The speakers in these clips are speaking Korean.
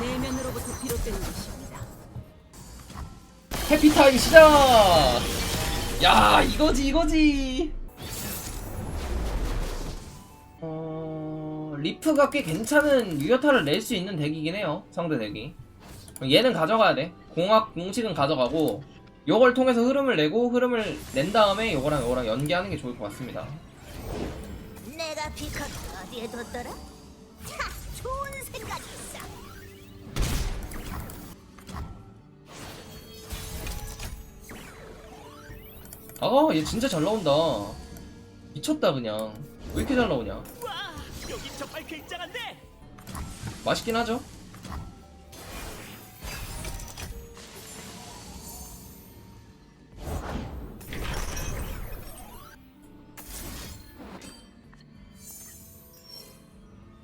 내면으로부터 비롯되는 것입니다. 해피타임 시작! 야 이거지 이거지 어... 리프가 꽤 괜찮은 유효타를 낼 수 있는 덱이긴 해요 상대 덱이 얘는 가져가야 돼 공학 공식은 가져가고 요걸 통해서 흐름을 내고 흐름을 낸 다음에 요거랑 요거랑 연계하는 게 좋을 것 같습니다 내가 피커를 어디에 뒀더라? 차, 좋은 생각이 있 아 얘 진짜 잘 나온다. 미쳤다 그냥. 왜 이렇게 잘 나오냐? 와 여기 정말 굉장한데 맛있긴 하죠?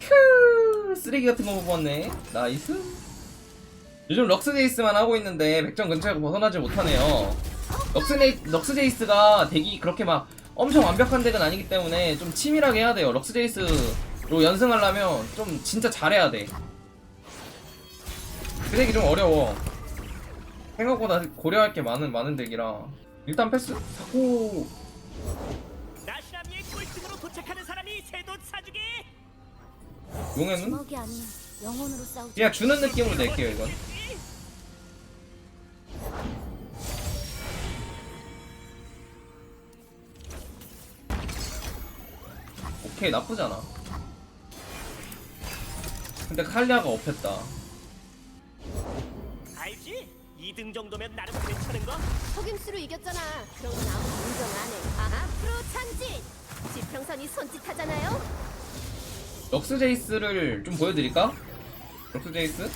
휴 쓰레기 같은 거 뽑았네. 나이스. 요즘 럭스제이스만 하고 있는데 100점 근처에 벗어나지 못하네요 럭스제이, 럭스제이스가 덱이 그렇게 막 엄청 완벽한 덱은 아니기 때문에 좀 치밀하게 해야 돼요. 럭스제이스로 연승하려면 좀 진짜 잘해야 돼. 그 덱이 좀 어려워. 생각보다 고려할 게 많은 많은 덱이라. 일단 패스 자꾸 나시나미의 꼴등으로 도착하는 사람이 새돈 사주기! 용에는? 주먹이 아닌 영혼으로 싸우자. 그냥 주는 느낌으로 낼게요 이건 오케이 나쁘잖아 근데 칼리아가 업했다 알지? 2등 정도면 나름 괜찮은 거? 속임수로 이겼잖아. 건 아무 인정 안 해. 아, 앞으로 전진. 지평선이 손짓하잖아요. 럭스 제이스를 좀 보여드릴까? 럭스 제이스?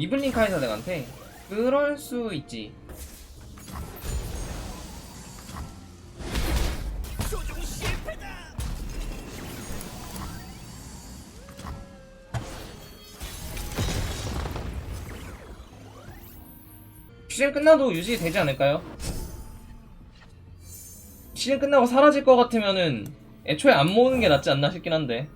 이블린 카이사 덱한테 그럴 수 있지 시즌 끝나도 유지되지 않을까요? 시즌 끝나고 사라질 것 같으면은 애초에 안 모으는 게 낫지 않나 싶긴 한데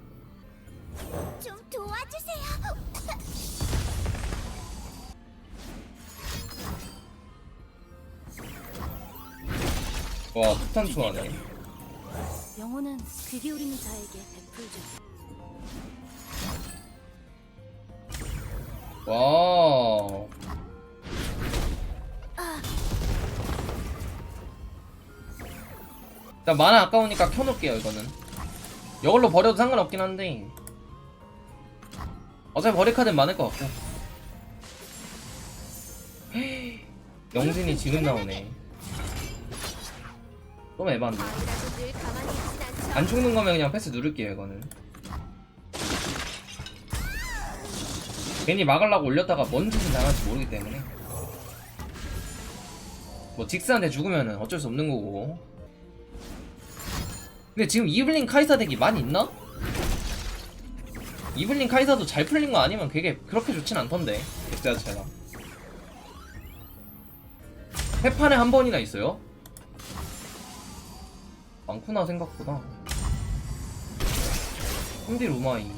와 폭탄 투하네 영혼은 귀 기울이는 자에게 베풀죠. 와 자, 만화 아까우니까 켜놓을게요, 이거는. 이걸로 버려도 상관없긴 한데. 어차피 버릴 카드는 많을 것 같고. 영진이 지금 나오네. 좀 에반데. 안 죽는 거면 그냥 패스 누를게요, 이거는. 괜히 막으려고 올렸다가 뭔 짓을 당할지 모르기 때문에. 뭐, 직스한테 죽으면은 어쩔 수 없는 거고. 근데 지금 이블린 카이사 덱이 많이 있나? 이블린 카이사도 잘 풀린 거 아니면 그게 그렇게 좋진 않던데, 덱 자체가. 회판에 한 번이나 있어요? 많구나, 생각보다. 홍디 루마이.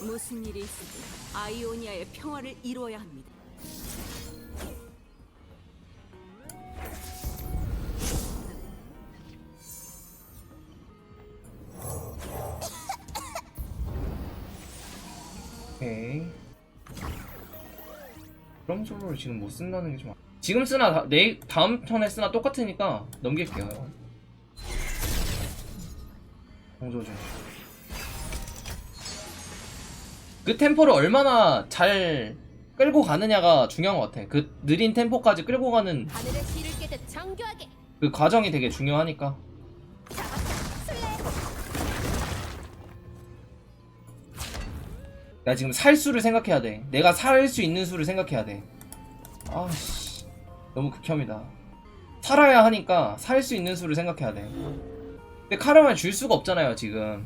무슨 일이 있으든 아이오니아의 평화를 이루어야 합니다. 오케이. 그럼 솔로를 지금 못 쓴다는 게 좀. 아- 지금 쓰나 다, 내 다음 턴에 쓰나 똑같으니까 넘길게요. 공조 중. 그 템포를 얼마나 잘 끌고 가느냐가 중요한 것 같아. 그 느린 템포까지 끌고 가는. 그 과정이 되게 중요하니까. 나 지금 살 수를 생각해야 돼. 내가 살 수 있는 수를 생각해야 돼. 아씨, 너무 극혐이다. 살아야 하니까 살 수 있는 수를 생각해야 돼. 근데 카르마를 줄 수가 없잖아요, 지금.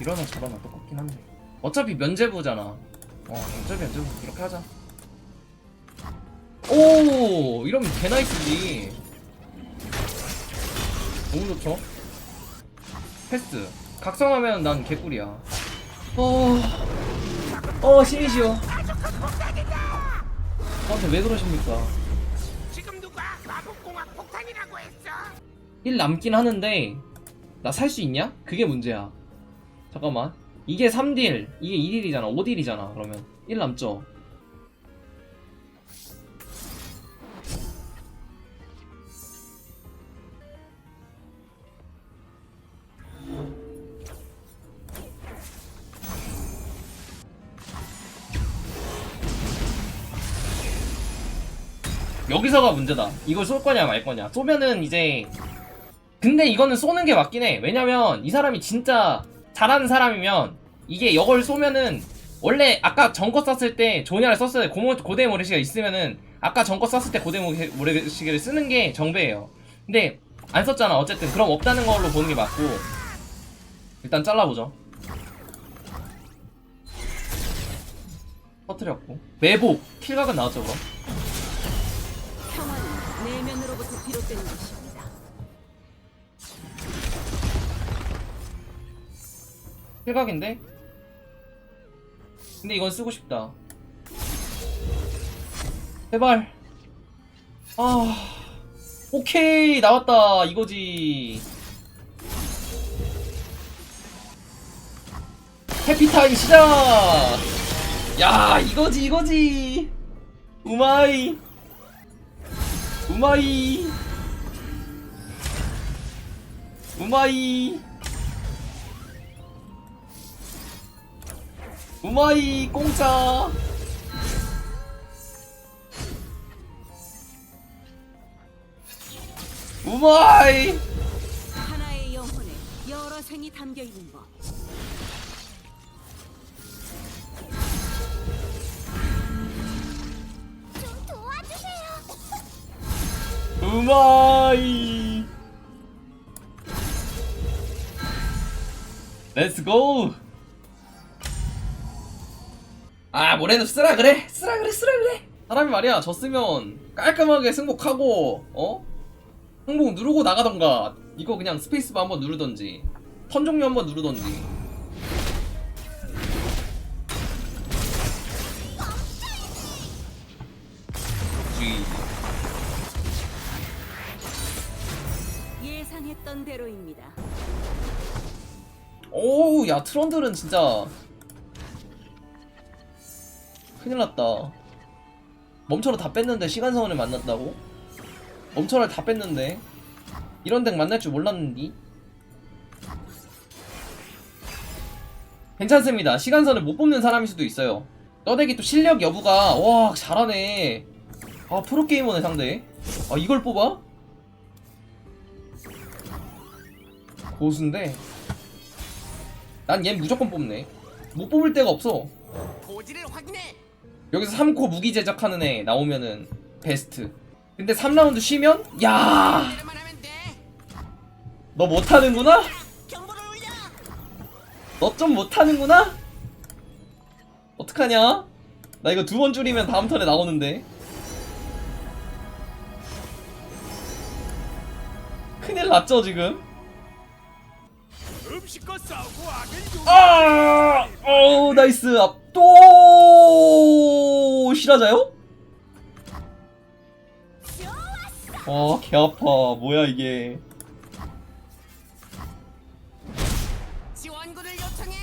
이러나 저러나 똑같긴 한데. 어차피 면제부잖아. 어 어차피 어차피 이렇게 하자 오 이러면 개나이스지 너무 좋죠 패스 각성하면 난 개꿀이야 어... 어 신이시여. 저한테 왜 그러십니까? 지금 누가 마법공학 폭탄이라고 했어? 1 남긴 하는데 나 살 수 있냐? 그게 문제야. 잠깐만. 이게 3딜. 이게 2딜이잖아. 5딜이잖아 그러면. 1 남죠 여기서가 문제다 이걸 쏠 거냐 말 거냐 쏘면은 이제 근데 이거는 쏘는 게 맞긴 해. 왜냐면 이 사람이 진짜 잘하는 사람이면 이게 이걸 쏘면은 원래 아까 전거 썼을 때 조냐를 썼을 때 고대 모래시계가 있으면은 아까 전거 썼을 때 고대 모래- 모래시계를 쓰는 게 정배예요. 근데 안 썼잖아. 어쨌든 그럼 없다는 걸로 보는 게 맞고 일단 잘라보죠. 터트렸고 매복 킬각은 나왔죠 그럼? 비롯되는 것입니다. 킬각인데? 근데 이건 쓰고 싶다. 제발. 아. 오케이. 나왔다. 이거지. 해피타임 시작! 야, 이거지, 이거지. 우마이. 우마이. 우마이. 우마이 공짜 우마이 하나의 영혼에 여러 생이 담겨 있는 것. 좀 도와주세요. 우마이 렛츠 고 아 뭐래도 쓰라 그래 쓰라 그래 쓰라 그래 사람이 말이야 졌으면 깔끔하게 승복하고 어? 항복 누르고 나가던가 이거 그냥 스페이스바 한번 누르던지 턴 종료 한번 누르던지. 예상했던 대로입니다. 오우 야 트런들은 진짜 큰일 났다. 멈춰를 다 뺐는데 시간성원을 만났다고? 멈춰를 다 뺐는데. 이런 덱 만날 줄 몰랐는디 괜찮습니다. 시간선을 못 뽑는 사람일 수도 있어요. 떠대기 또 실력 여부가 와 잘하네. 아 프로게이머네 상대. 아 이걸 뽑아? 고수인데 난얘 무조건 뽑네. 못 뽑을 데가 없어. 여기서 3코 무기 제작하는 애 나오면은 베스트. 근데 3라운드 쉬면? 야! 너 못하는구나? 너 좀 못하는구나? 어떡하냐? 나 이거 두 번 줄이면 다음 턴에 나오는데. 큰일 났죠, 지금? 음식과 싸우고 악을 요. 아! 어우, 나이스. 아, 또 실화자요? 어, 개 아파. 뭐야 이게? 지원군을 요청해.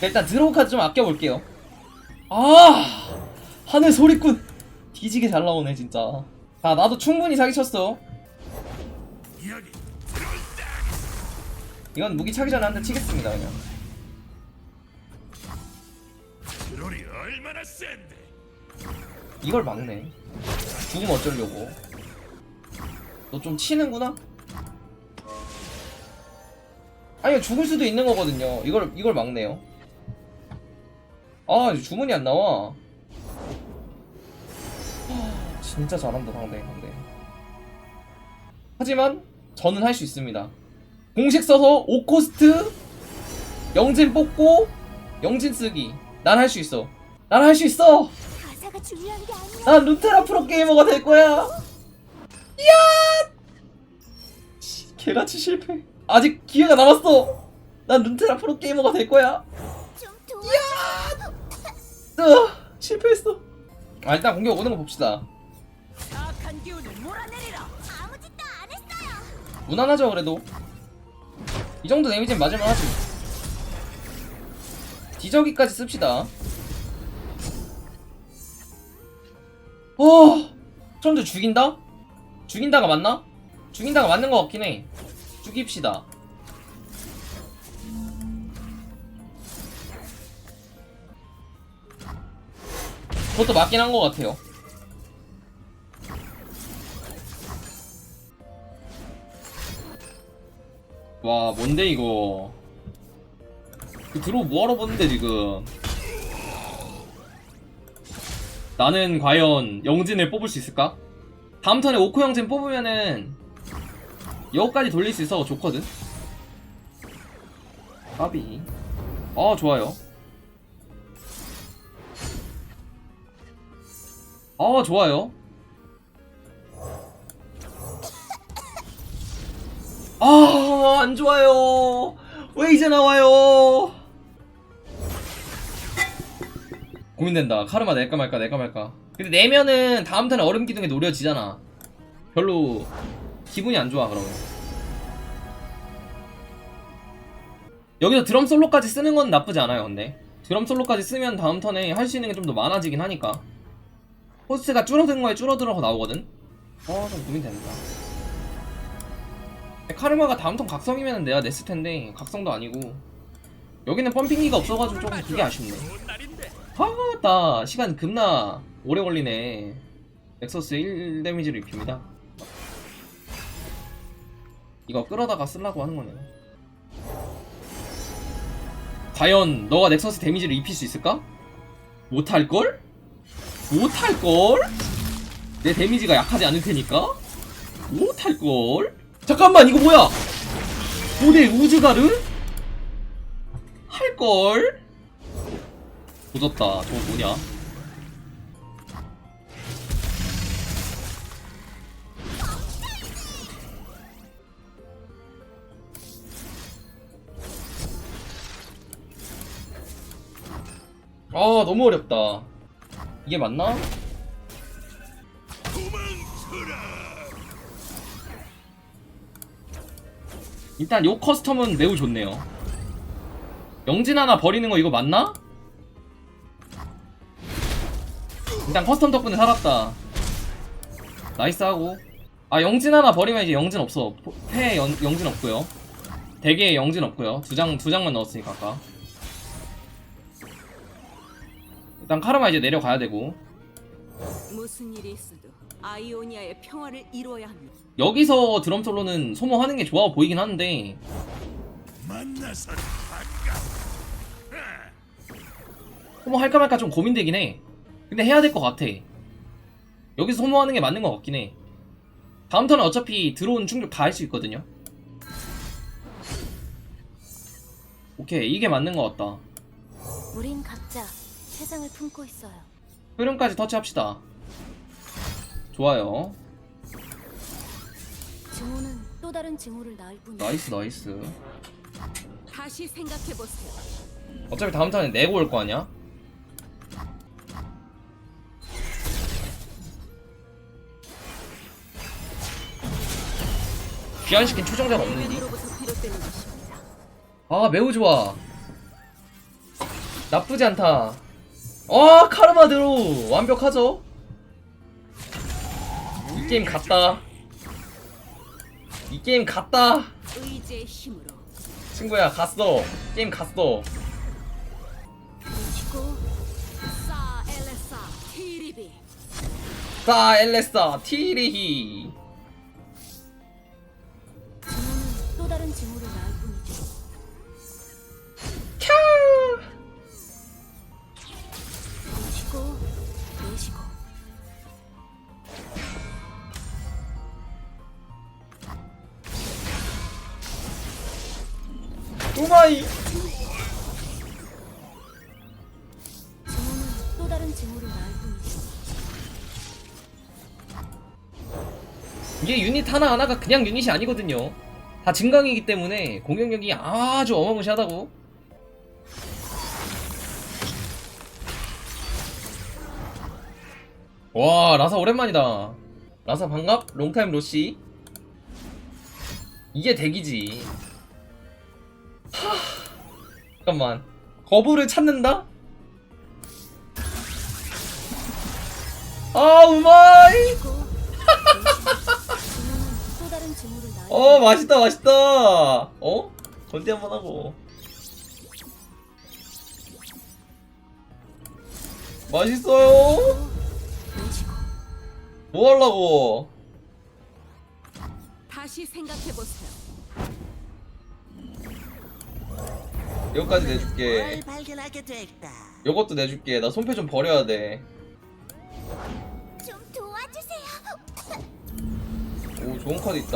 일단 드로우 카드 좀 아껴볼게요. 아! 하늘 소리꾼! 뒤지게 잘 나오네, 진짜. 아, 나도 충분히 사기쳤어. 이건 무기 차기 전에 한 대 치겠습니다, 그냥. 이걸 막네. 죽으면 어쩌려고. 너 좀 치는구나? 아니, 죽을 수도 있는 거거든요. 이걸, 이걸 막네요. 아, 주문이 안 나와. 하, 진짜 잘한다 상대 상대. 하지만 저는 할 수 있습니다. 공식 써서 5코스트 영진 뽑고 영진 쓰기. 난 할 수 있어. 난 할 수 있어. 난 루테라 프로게이머가 될 거야! 이야! 씨, 개같이 실패. 아직 기회가 남았어! 난 루테라 프로게이머가 될 거야. 으, 실패했어. 아 일단 공격 오는 거 봅시다. 무난하죠 그래도. 이 정도 데미지는 맞을만 하지. 기저귀까지 씁시다. 어 트런드 죽인다? 죽인다가 맞나? 죽인다가 맞는 것 같긴 해. 죽입시다 그것도 맞긴 한 것 같아요. 와 뭔데 이거? 그 드로우 뭐하러 보는데 지금? 나는 과연 영진을 뽑을 수 있을까? 다음 턴에 오코 영진 뽑으면은 여기까지 돌릴 수 있어 좋거든? 까비. 아 좋아요 아 좋아요 아, 안 좋아요. 왜 이제 나와요? 고민된다. 카르마 낼까 말까, 낼까 말까. 근데 내면은 다음 턴에 얼음 기둥에 노려지잖아. 별로 기분이 안 좋아, 그러면. 여기서 드럼 솔로까지 쓰는 건 나쁘지 않아요, 근데. 드럼 솔로까지 쓰면 다음 턴에 할 수 있는 게 좀 더 많아지긴 하니까. 호스트가 줄어든 거에 줄어들어서 나오거든? 어, 좀 고민된다. 카르마가 다음 턴 각성이면 내가 냈을 텐데 각성도 아니고 여기는 펌핑기가 없어가지고 조금 그게 아쉽네 날인데. 아나 시간 겁나 오래 걸리네 넥서스 1 데미지를 입힙니다 이거 끌어다가 쓰려고 하는 거네 과연 너가 넥서스 데미지를 입힐 수 있을까? 못할걸? 못할걸? 내 데미지가 약하지 않을 테니까? 못할걸? 잠깐만 이거 뭐야? 고대 우즈가르? 할걸? 조졌다 저거 뭐냐? 아 너무 어렵다 이게 맞나? 일단 요 커스텀은 매우 좋네요. 영진 하나 버리는 거 이거 맞나? 일단 커스텀 덕분에 살았다. 나이스 하고. 아 영진 하나 버리면 이제 영진 없어. 영, 영진 없고요. 대게에 영진 없고요. 두 장 두 장만 넣었으니까 아까. 일단 카르마 이제 내려가야 되고. 무슨 일이 있어도 아이오니아의 평화를 이루어야 합니다. 여기서 드럼 솔로는 소모하는 게 좋아 보이긴 하는데 만나서. 소모할까 말까 좀 고민되긴 해. 근데 해야 될 것 같아. 여기서 소모하는 게 맞는 것 같긴 해. 다음 턴은 어차피 들어온 충격 다 할 수 있거든요. 오케이, 이게 맞는 것 같다. 우린 각자 세상을 품고 있어요. 흐름까지 터치합시다. 좋아요. 증오는 또 다른 증오를 낳을 뿐이야. 나이스, 나이스. 다시 생각해 보세요. 어차피 다음 턴에 내고 올 거 아니야? 귀환시킨? 내면으로부터 비롯되는 것입니다. 아 매우 좋아 나쁘지 않다 아 카르마 드로 완벽하죠? 이 게임 갔다. 이 게임 갔다. 의지의 힘으로. 친구야 갔어. 게임 갔어. 엘레사 사 엘레사 티리히 우마이. 증오는 또 다른 증오를 낳을 뿐이죠. 이게 유닛 하나 하나가 그냥 유닛이 아니거든요. 다 증강이기 때문에 공격력이 아주 어마무시하다고. 와 라사 오랜만이다. 라사 반갑? 롱타임 로시? 이게 대기지 하... 잠깐만 거부를 찾는다? 아 우마이 어 맛있다 맛있다 어? 건디 한번 하고 맛있어요 뭐 하려고 다시 생각해 보세요. 이거까지 내줄게 뭘 발견하게 됐다. 요것도 내줄게 나 손패 좀 버려야 돼 좀 도와주세요. 오 좋은 카드 있다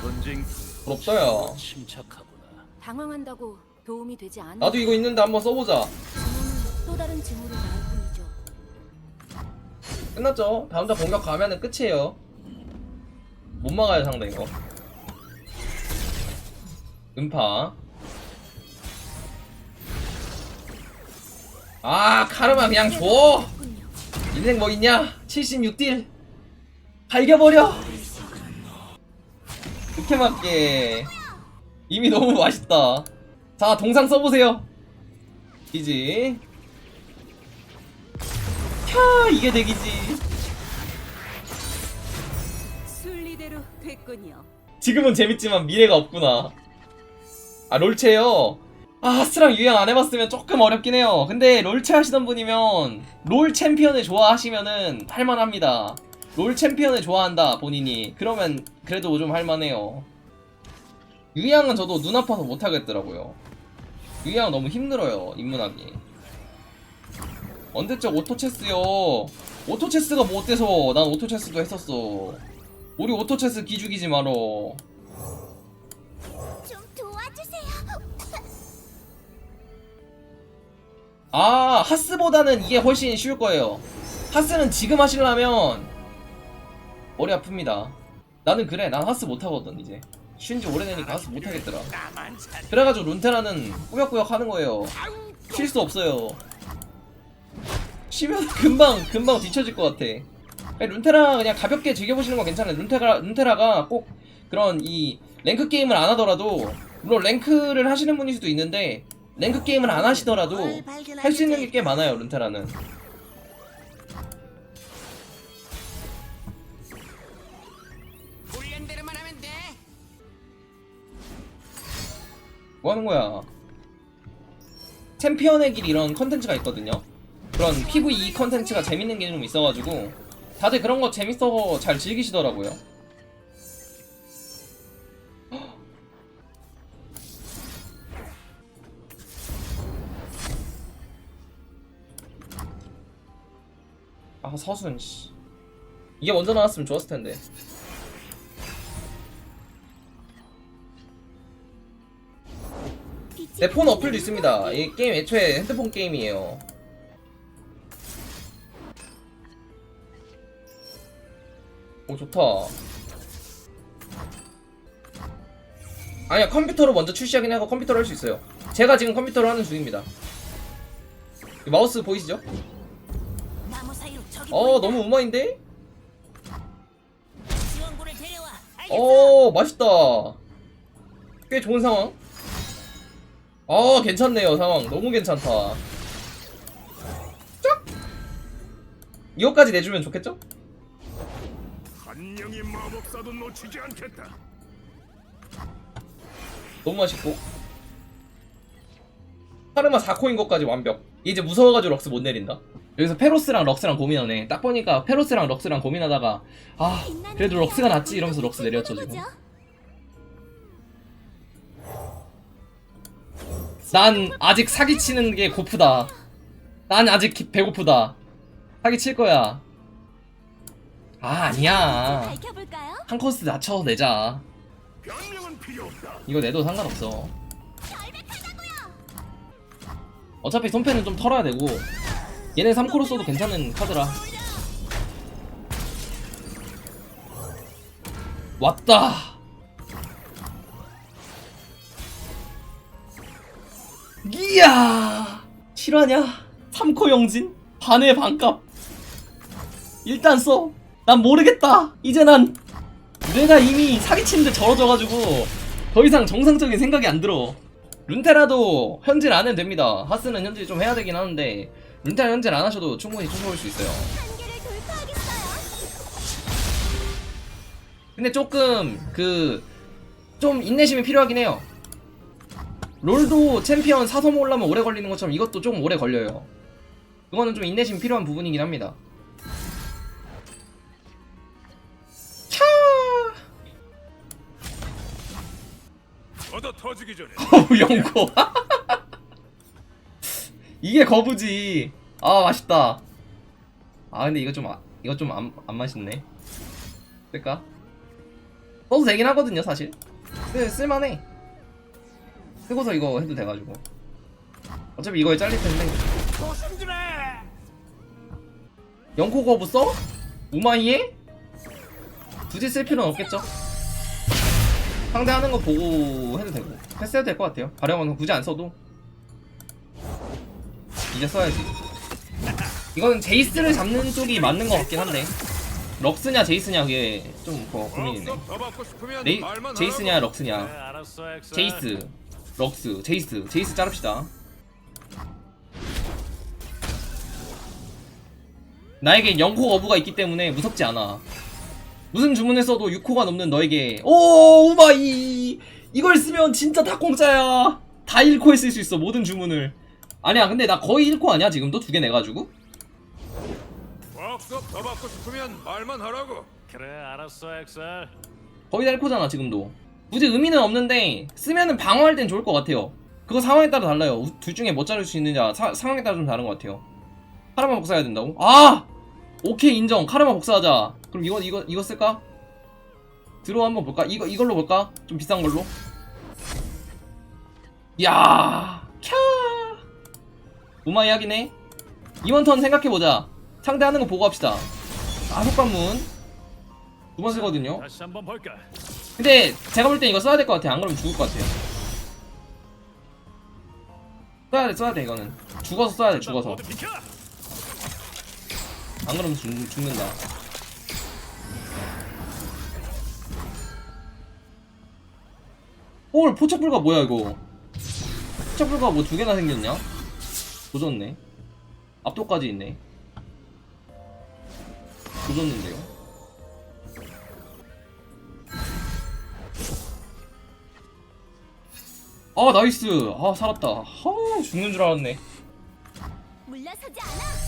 전쟁 부럽다 야 침착하구나. 당황한다고 도움이 되지 않아. 나도 이거 있는데 한번 써보자 또 다른 증오를 낳을 뿐이죠. 끝났죠 다음 장 공격 가면은 끝이에요 못 막아요 상대 이거 음파 아 카르마 그냥 줘. 인생 뭐 있냐 76딜 갈겨버려 이렇게 맞게 이미 너무 맛있다 자 동상 써보세요 이지 캬 이게 대기지 순리대로 됐군요. 지금은 재밌지만 미래가 없구나. 아 롤체요. 아 하스랑 유행 안 해봤으면 조금 어렵긴 해요. 근데 롤체 하시던 분이면 롤 챔피언을 좋아하시면은 할만합니다. 롤 챔피언을 좋아한다 본인이 그러면 그래도 좀 할만해요. 유양은 저도 눈 아파서 못 하겠더라고요. 유양 너무 힘들어요 입문하기. 언제적 오토체스요. 오토체스가 뭐 어때서 난 오토체스도 했었어. 우리 오토체스 기죽이지 마라. 아, 하스보다는 이게 훨씬 쉬울 거예요. 하스는 지금 하시려면 머리 아픕니다. 나는 그래, 난 하스 못하거든, 이제. 쉰지 오래되니까 하스 못하겠더라. 그래가지고 룬테라는 꾸역꾸역 하는 거예요. 쉴 수 없어요. 쉬면 금방, 금방 뒤쳐질 것 같아. 룬테라 그냥 가볍게 즐겨보시는 건 괜찮아요. 룬테라, 룬테라가 꼭 그런 이 랭크 게임을 안 하더라도, 물론 랭크를 하시는 분일 수도 있는데, 랭크 게임을 안 하시더라도, 할 수 있는 게 꽤 많아요, 룬테라는. 뭐 하는 거야? 챔피언의 길 이런 컨텐츠가 있거든요. 그런 PVE 컨텐츠가 재밌는 게 좀 있어가지고 다들 그런 거 재밌어서 잘 즐기시더라고요. 서순 씨 이게 먼저 나왔으면 좋았을 텐데. 내 폰 어플도 있습니다. 이 게임 애초에 핸드폰 게임이에요. 오 좋다. 아니야 컴퓨터로 먼저 출시하긴 하고 컴퓨터로 할 수 있어요. 제가 지금 컴퓨터로 하는 중입니다. 이 마우스 보이시죠? 어 너무 우마인데? 어 맛있다. 꽤 좋은 상황. 아 괜찮네요 상황 너무 괜찮다. 쫙. 이거까지 내주면 좋겠죠? 한 명의 마법사도 놓치지 않겠다. 너무 맛있고. 카르마 4코인 것까지 완벽. 이제 무서워가지고 럭스 못 내린다. 여기서 페로스랑 럭스랑 고민하네. 딱 보니까 페로스랑 럭스랑 고민하다가 아 그래도 럭스가 낫지 이러면서 럭스 내렸죠 지금. 난 아직 사기치는 게 고프다. 난 아직 기- 배고프다. 사기칠 거야. 아 아니야. 한 코스 낮춰서 내자. 이거 내도 상관없어. 어차피 손패는 좀 털어야 되고 얘네 3코로 써도 괜찮은 카드라 왔다 이야 실화냐? 3코 영진? 반의 반값 일단 써. 난 모르겠다. 이제 난 내가 이미 사기치는데 절어져가지고 더 이상 정상적인 생각이 안 들어. 룬테라도 현질 안 해도 됩니다. 하스는 현질 좀 해야 되긴 하는데 룬테라 현질 안 하셔도 충분히 쫓아올 수 있어요. 근데 조금 그 좀 인내심이 필요하긴 해요. 롤도 챔피언 사섬 올라면 오래 걸리는 것처럼 이것도 좀 오래 걸려요. 그거는 좀 인내심 필요한 부분이긴 합니다. 차! 얻어 터지기 전에 연고. 이게 거부지. 아 맛있다. 아 근데 이거 좀 아, 이거 좀 안 안 맛있네. 쓸까? 써도 되긴 하거든요 사실. 쓸 쓸만해. 쓰고서 이거 해도 돼가지고. 어차피 이거에 잘릴 텐데. 연코 거부 써? 우마이에? 굳이 쓸 필요는 없겠죠? 상대하는 거 보고 해도 되고 패스해도 될 것 같아요 가려면 굳이 안 써도 이제 써야지. 이거는 제이스를 잡는 쪽이 맞는 것 같긴 한데. 럭스냐 제이스냐 그게 좀 거- 고민이네. 레이, 말만 제이스냐. 럭스냐? 엑셀 제이스 럭스 제이스 제이스 자릅시다. 나에게 0코 거부가 있기 때문에 무섭지 않아. 무슨 주문을 써도 6코가 넘는 너에게 오 우마이! 이걸 쓰면 진짜 다 공짜야! 다 1코에 쓸 수 있어 모든 주문을 아니야 근데 나 거의 1코 아니야 지금도 두 개 내가지고 더 받고 싶으면 말만 하라고 그래 알았어 엑셀 거의 다 1코잖아 지금도 굳이 의미는 없는데 쓰면은 방어할 땐 좋을 것 같아요 그거 상황에 따라 달라요 우- 둘 중에 뭐 자를 수 있느냐 사- 상황에 따라 좀 다른 것 같아요 카르마 복사해야 된다고? 아! 오케이 인정 카르마 복사하자 그럼 이거 이거 이거 쓸까? 들어 한번 볼까? 이거 이걸로 볼까? 좀 비싼 걸로 야 캬! 우마이 하긴 해 이번 턴 생각해보자 상대하는 거 보고 합시다 아 속 관문 두 번 쓰거든요 다시 한번 볼까 근데 제가 볼 땐 이거 써야 될 것 같아. 안 그러면 죽을 것 같아요. 써야 돼, 써야 돼 이거는. 죽어서 써야 돼, 죽어서. 모두 비켜 안 그러면 죽, 죽는다. 헐, 포착불가 뭐야 이거? 포착불가 뭐 두 개나 생겼냐? 조졌네. 압도까지 있네. 조졌는데요. 아 나이스. 아 살았다. 아 죽는 줄 알았네. 물러서지 않아.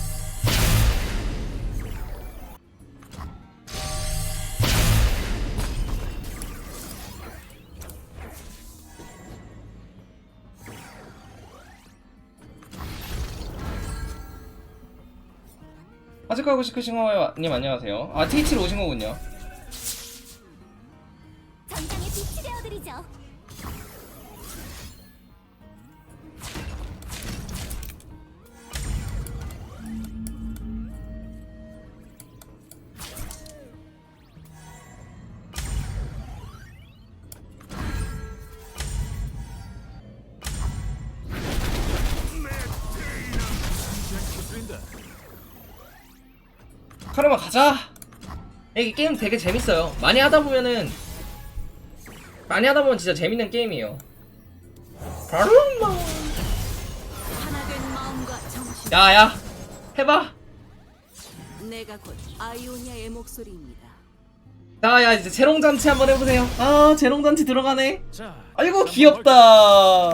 하고 싶으신 거님 안녕하세요. 아 트위치로 오신 거군요. 전장의 빛이 되어드리죠. 카르마 가자. 이게 게임 되게 재밌어요. 많이 하다 보면은 많이 하다 보면 진짜 재밌는 게임이에요. 정신. 야야 해봐. 내가 곧 아이오니아의 목소리입니다. 야야 이제 재롱잔치 한번 해보세요. 아 재롱잔치 들어가네. 자 아이고 귀엽다.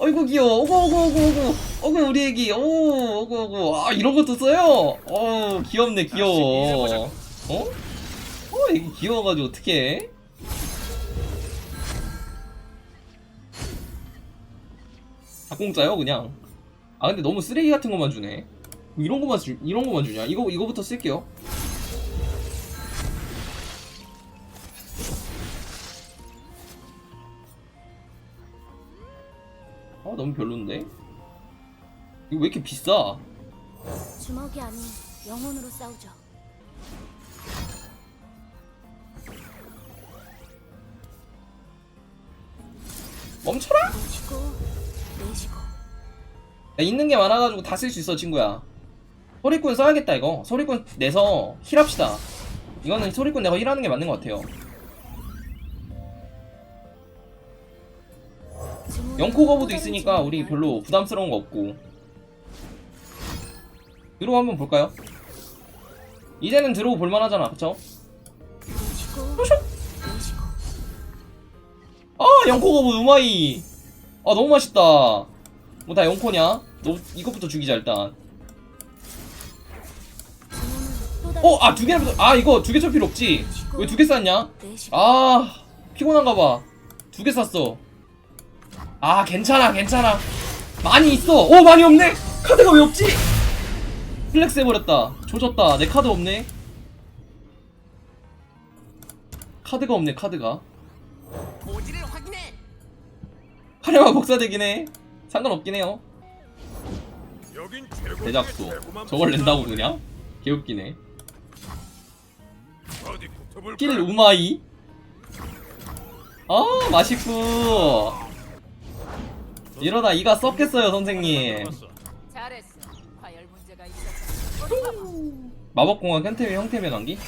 아이고 귀여워. 오고 오고 오고 오고. 오고 우리 애기. 오 오고 오고. 아 이런 것도 써요. 어 귀엽네 귀여워. 어? 어 애기 귀여워가지고 어떡해? 다 공짜요 그냥. 아 근데 너무 쓰레기 같은 것만 주네. 뭐 이런 것만 주 이런 것만 주냐? 이거 이거부터 쓸게요. 아 너무 별론데? 이거 왜 이렇게 비싸? 주먹이 아닌 영혼으로 싸우죠. 멈춰라! 내쉬고 내쉬고 야, 있는 게 많아가지고 다 쓸 수 있어 친구야 소리꾼 써야겠다 이거 소리꾼 내서 힐합시다 이거는 소리꾼 내가 힐하는 게 맞는 것 같아요 증오는 영코 거부도 있으니까 우리 별로. 부담스러운 거 없고 드로우 한번 볼까요? 이제는 드로우 볼만하잖아 그쵸? 아 영코 거부 우마이 아 너무 맛있다 뭐 다 영코냐? 너 이것부터 죽이자 일단 어? 아 두 개나 아 이거 두개줄 필요 없지 왜 두 개 쌌냐? 아 피곤한가봐 두개 샀어 아 괜찮아 괜찮아 많이 있어 오 많이 없네 카드가 왜 없지 플렉스 해버렸다. 조졌다. 내 카드 없네. 카드가 없네 카드가. 카레와 복사되긴 해. 상관없긴 해요. 대작도 저걸 낸다고 그냥 개웃기네? 낄 우마이? 아 맛있고. 이러다 이가 썩겠어요 선생님 마법공학 현태의 형태의 관기?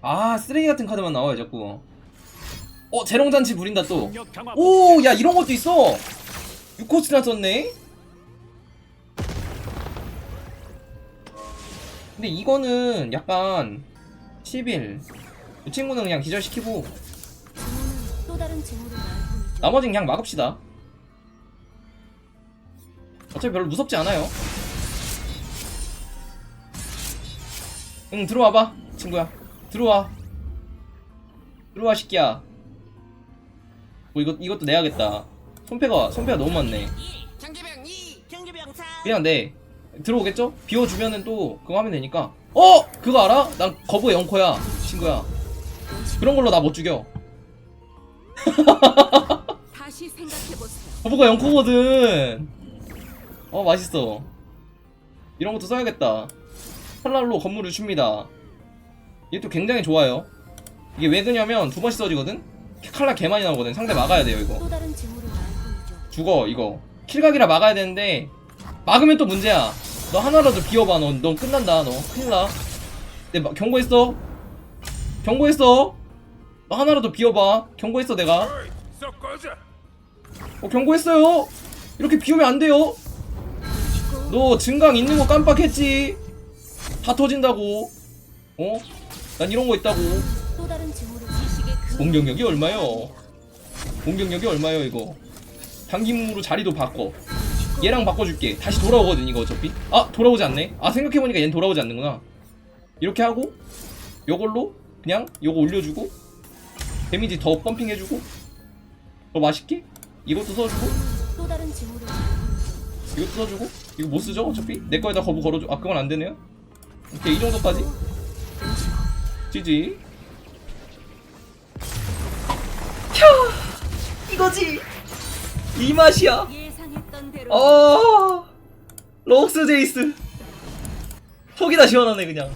아 쓰레기 같은 카드만 나와요 자꾸 어 재롱잔치 부린다 공격 강화 또오야 이런 것도 있어 6코스나 썼네 근데 이거는 약간 11. 이 친구는 그냥 기절시키고. 나머진 그냥 막읍시다. 어차피 별로 무섭지 않아요. 응 들어와봐 친구야 들어와 들어와 새끼야 뭐 이거 이것도 내야겠다 손패가 손패가 너무 많네 경계병 2. 경계병 3. 그냥 내 들어오겠죠? 비워주면은 또 그거 하면 되니까 어 그거 알아? 난 거부 영코야 친구야 그런 걸로 나 못 죽여. 거부가 영코거든 어 맛있어. 이런 것도 써야겠다. 칼날로 건물을 줍니다. 이게 또 굉장히 좋아요. 이게 왜 그냐면 두 번씩 써지거든? 칼날 개 많이 나오거든. 상대 막아야 돼요 이거. 죽어 이거. 킬각이라 막아야 되는데 막으면 또 문제야. 너 하나라도 비워봐 너, 너 끝난다 너. 큰일나. 내 마- 경고했어? 경고했어? 너 하나라도 비워봐. 경고했어 내가. 어 경고했어요. 이렇게 비우면 안 돼요 너 증강 있는 거 깜빡했지? 다 터진다고. 어? 난 이런 거 있다고. 그 공격력이 얼마요? 공격력이 얼마요 이거? 당김으로 자리도 바꿔. 얘랑 바꿔줄게. 다시 돌아오거든 이거 어차피. 아 돌아오지 않네? 아 생각해보니까 얘는 돌아오지 않는구나. 이렇게 하고 요걸로 그냥 요거 올려주고 데미지 더 펌핑 해주고. 더 맛있게? 이것도 써주고 이것도 써주고? 이거 못 쓰죠 어차피? 내 거에다 거부 걸어줘. 아 그건 안 되네요? 오케이 이 정도까지? 지지. 캬 이거지. 이 맛이야. 어 록스 제이스 속이 다 시원하네 그냥